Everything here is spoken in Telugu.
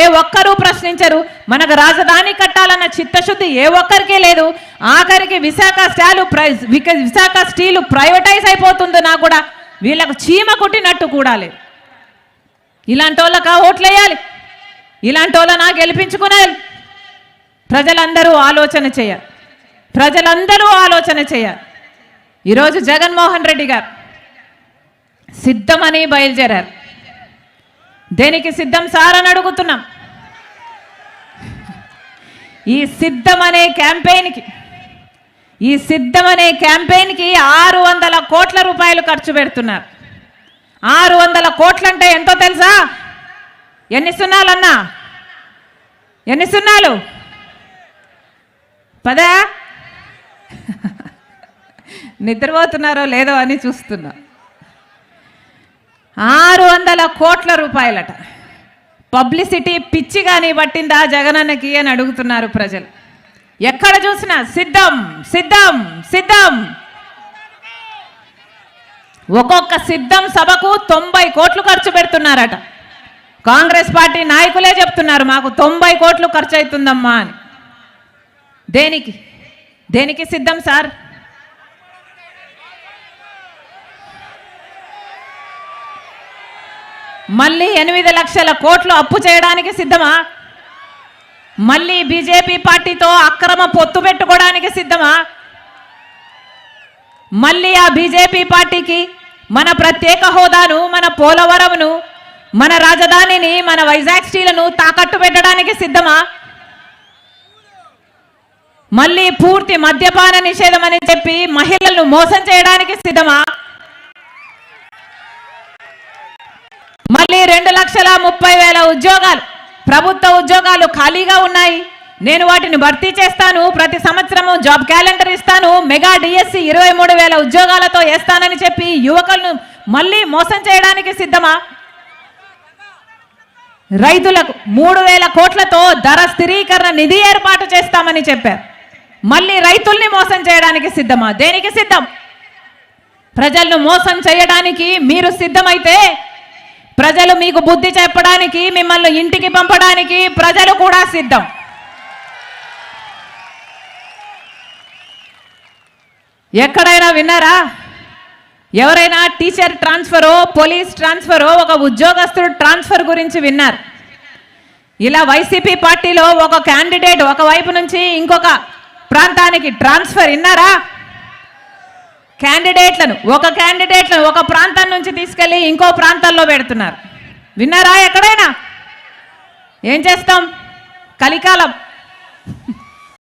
ఏ ఒక్కరూ ప్రశ్నించరు. మనకు రాజధాని కట్టాలన్న చిత్తశుద్ధి ఏ ఒక్కరికి లేదు. ఆఖరికి Visakha steel Visakha steel privatise అయిపోతుంది నా కూడా వీళ్ళకు చీమ కుట్టినట్టు కూడా లేదు. ఇలాంటి వాళ్ళకా ఓట్లేయాలి. ఇలాంటి వాళ్ళనా గెలిపించుకునేయాలి. ప్రజలందరూ ఆలోచన చేయాలి. ప్రజలందరూ ఆలోచన చేయాలి. ఈరోజు జగన్మోహన్ రెడ్డి గారు సిద్ధమని బయలుదేరారు. దేనికి సిద్ధం సార్ అని అడుగుతున్నాం. ఈ సిద్ధం అనే క్యాంపెయిన్కి ఈ సిద్ధం అనే క్యాంపెయిన్కి ఆరు వందల కోట్ల రూపాయలు ఖర్చు పెడుతున్నారు. ఆరు వందల కోట్లంటే ఎంతో తెలుసా? ఎన్ని సున్నాలన్నా? ఎన్ని సున్నాలు? పదా? నిద్రపోతున్నారో లేదో అని చూస్తున్నా. ఆరు వందల కోట్ల రూపాయలట. పబ్లిసిటీ పిచ్చి కానీ పట్టిందా జగనన్నకి అని అడుగుతున్నారు ప్రజలు. ఎక్కడ చూసినా సిద్ధం సిద్ధం సిద్ధం. ఒక్కొక్క సిద్ధం సభకు తొంభై కోట్లు ఖర్చు పెడుతున్నారట. కాంగ్రెస్ పార్టీ నాయకులే చెప్తున్నారు మాకు తొంభై కోట్లు ఖర్చు అవుతుందమ్మా అని. దేనికి? దేనికి సిద్ధం సార్? మళ్ళీ ఎనిమిది లక్షల కోట్లు అప్పు చేయడానికి సిద్ధమా? మళ్ళీ బీజేపీ పార్టీతో అక్రమ పొత్తు పెట్టుకోవడానికి సిద్ధమా? మళ్ళీ ఆ బీజేపీ పార్టీకి మన ప్రత్యేక హోదాను మన పోలవరంను మన రాజధానిని మన వైజాగ్ స్టీలను తాకట్టు పెట్టడానికి సిద్ధమా? మళ్ళీ పూర్తి మద్యపాన నిషేధం అని చెప్పి మహిళలను మోసం చేయడానికి సిద్ధమా మళ్ళీ రెండు లక్షల ముప్పై వేల ఉద్యోగాలు ప్రభుత్వ ఉద్యోగాలు ఖాళీగా ఉన్నాయి. నేను వాటిని భర్తీ చేస్తాను ప్రతి సంవత్సరము జాబ్ క్యాలెండర్ ఇస్తాను మెగా డిఎస్సి ఇరవై మూడు వేల ఉద్యోగాలతో వేస్తానని చెప్పి యువకులను మళ్ళీ మోసం చేయడానికి సిద్ధమా? రైతులకు మూడు వేల కోట్లతో ధర స్థిరీకరణ నిధి ఏర్పాటు చేస్తామని చెప్పారు. మళ్ళీ రైతుల్ని మోసం చేయడానికి సిద్ధమా? దేనికి సిద్ధం? ప్రజలను మోసం చేయడానికి మీరు సిద్ధమైతే ప్రజలు మీకు బుద్ధి చెప్పడానికి మిమ్మల్ని ఇంటికి పంపడానికి ప్రజలు కూడా సిద్ధం. ఎక్కడైనా విన్నారా? ఎవరైనా టీచర్ ట్రాన్స్ఫరో పోలీస్ ట్రాన్స్ఫరో ఒక ఉద్యోగస్తుడు ట్రాన్స్ఫర్ గురించి విన్నారు. ఇలా వైసీపీ పార్టీలో ఒక క్యాండిడేట్ ఒక వైపు నుంచి ఇంకొక ప్రాంతానికి ట్రాన్స్ఫర్ విన్నారా? క్యాండిడేట్లను ఒక క్యాండిడేట్లను ఒక ప్రాంతం నుంచి తీసుకెళ్ళి ఇంకో ప్రాంతాల్లో పెడుతున్నారు. విన్నారా ఎక్కడైనా? ఏం చేస్తాం? కలికాలం.